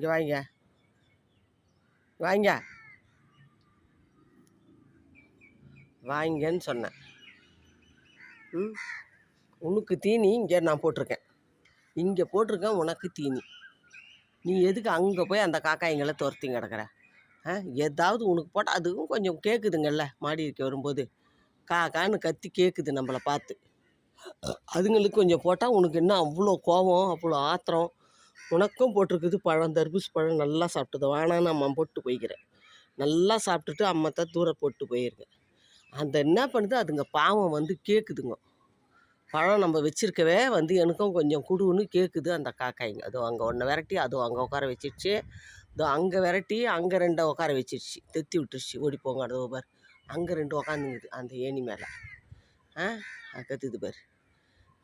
இங்கே வாங்க. வாங்க. வாங்கன்னு சொன்னேன். ம்? உனக்கு தீனி இங்கே நான் போட்டிருக்கேன். இங்கே போட்டிருக்கேன் உனக்கு தீனி. நீ எதுக்கு அங்கே போய் அந்த காக்காய்ங்களை துரத்தி கிடக்குற? ஆ? ஏதாவது உனக்கு போட்டால் அதுவும் கொஞ்சம் கேட்குதுங்கல்ல மாடி இருக்க வரும்போது. காக்கான்னு கத்தி கேட்குது நம்மளை பார்த்து. அதுங்களுக்கு கொஞ்சம் போட்டால் உனக்கு என்ன அவ்வளோ கோபம் அவ்வளோ ஆத்திரம்? உனக்கும் போட்டிருக்குது பழம் தர்பூஸ் பழம் நல்லா சாப்பிட்டது வேணான்னு அம்மா போட்டு போய்க்கிறேன். நல்லா சாப்பிட்டுட்டு அம்மா தூர போட்டு போயிருக்கேன் அந்த என்ன பண்ணுது? அதுங்க பாவம் வந்து கேட்குதுங்க பழம் நம்ம வச்சிருக்கவே வந்து எனக்கும் கொஞ்சம் குடுன்னு கேட்குது அந்த காக்காய்ங்க. அதுவும் அங்கே ஒன்றை விரட்டி அதுவும் அங்கே உட்கார வச்சிருச்சு. இதோ அங்கே விரட்டி அங்கே ரெண்டை உட்கார வச்சிருச்சு. தெத்தி விட்டுருச்சு. ஓடி போங்க அதோ பார். அங்கே ரெண்டு உக்காந்துங்குது அந்த ஏணி மேலே. ஆ அது கத்துது பார்.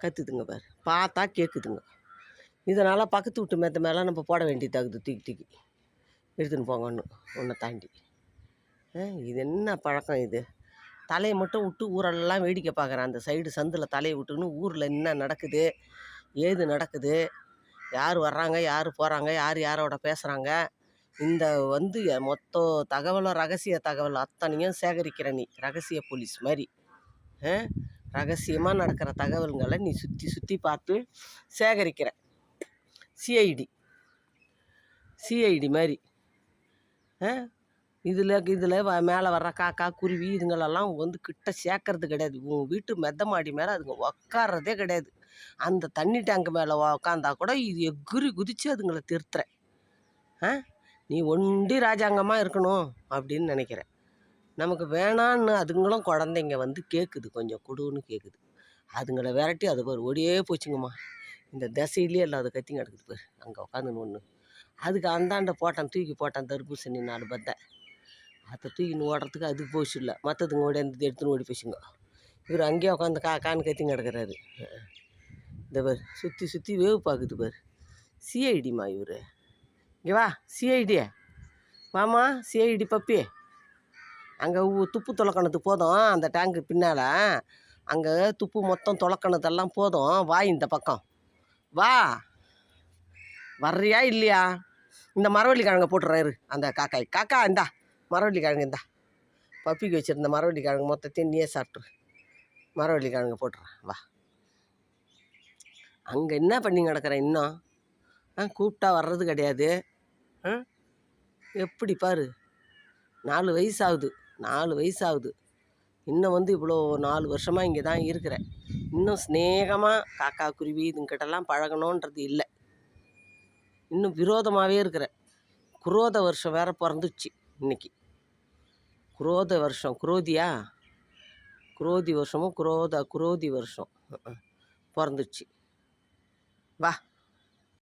கத்துதுங்க பார். பார்த்தா கேட்குதுங்க இதனால் பக்கத்து வீட்டு மெத்த மேலே நம்ம போட வேண்டியதாகுது. தூக்கி தூக்கி. எடுத்துன்னு போங்க ஒன்று ஒன்றை தாண்டி. ஆ இது என்ன பழக்கம் இது? தலையை மட்டும் விட்டு ஊரெல்லாம் வேடிக்கை பார்க்குறேன். அந்த சைடு சந்தில் தலையை விட்டுன்னு ஊரில் என்ன நடக்குது? ஏது நடக்குது? யார் வர்றாங்க? யார் போகிறாங்க யார் யாரோட பேசுகிறாங்க இந்த வந்து மொத்த தகவலும் ரகசிய தகவல் அத்தனையும் சேகரிக்கிற நீ ரகசிய போலீஸ் மாதிரி ரகசியமாக நடக்கிற தகவல்களை நீ சுற்றி சுற்றி பார்த்து சேகரிக்கிற. சிஐடி. சிஐடி மாதிரி. இதில் இதில் வ மேலே வர்ற காக்கா குருவி இதுங்களெல்லாம் வந்து கிட்ட சேர்க்கறது கிடையாது. உங்கள் வீட்டு மெத்த மாடி மேலே அதுங்க உக்காறதே கிடையாது. அந்த தண்ணி டேங்க் மேலே உக்காந்தா கூட இது எகுறி குதித்து அதுங்களை திருத்துறேன் ஆ? நீ ஒண்டி ராஜாங்கமாக இருக்கணும் அப்படின்னு நினைக்கிறேன் நமக்கு வேணான்னு அதுங்களும் குழந்தைங்க வந்து கேட்குது கொஞ்சம் கொடுன்னு கேட்குது அதுங்களை விரட்டி அது ஒரு ஓடியே போச்சுங்கம்மா. இந்த திசையிலே இல்லாத கத்தி கிடக்குது பாரு. அங்கே உட்காந்துன்னு ஒன்று அதுக்கு அந்தாண்ட போட்டான் தூக்கி போட்டான் தர்பூசணி நாலு பத்தை. அதை தூக்கின்னு ஓடுறதுக்கு அதுக்கு போச்சு இல்லை மற்றதுங்க ஓடியாந்து எடுத்துன்னு ஓடி போச்சுங்க இவர் அங்கேயே உட்காந்து கா கான்னு கத்தி கிடக்குறாரு. இந்த பேர் சுற்றி சுற்றி வேவு பார்க்குது பேர். சிஐடிமா இவர். இங்கே வா சிஐடி வாமா சிஐடி பப்பி. அங்கே துப்பு துளக்கணத்து போதும் அந்த டேங்க்கு பின்னால். அங்கே துப்பு மொத்தம் துளக்கணதெல்லாம் போதும் வா இந்த பக்கம். வா. வர்றியா இல்லையா? இந்த மரவள்ளி கிழங்க போட்டுறேன் இரு. அந்த காக்காய். காக்கா இந்தா. மரவள்ளி கிழங்கு இந்தா. பப்பிக்கு வச்சுருந்த மரவள்ளி கிழங்கு மொத்தத்தையும் நீயே சாப்பிட்ரு மரவள்ளி கிழங்கு போட்டுறேன். வா. அங்கே என்ன பண்ணி கிடக்குற இன்னும்? ஆ கூப்பிட்டா வர்றது கிடையாது. ஆ? எப்படி பாரு. நாலு வயசு ஆகுது நாலு வயசு ஆகுது இன்னும் வந்து இவ்வளோ நாலு வருஷமாக இங்கே தான் இருக்கிறேன். இன்னும் சிநேகமாக காக்கா குருவி இதுங்கிட்டலாம் பழகணுன்றது இல்லை. இன்னும் விரோதமாகவே இருக்கிறேன் குரோத வருஷம் வேற பிறந்துச்சு இன்னைக்கு. குரோத வருஷம் குரோதியா? குரோதி வருஷமும் குரோத குரோதி வருஷம். பிறந்துச்சு. வா.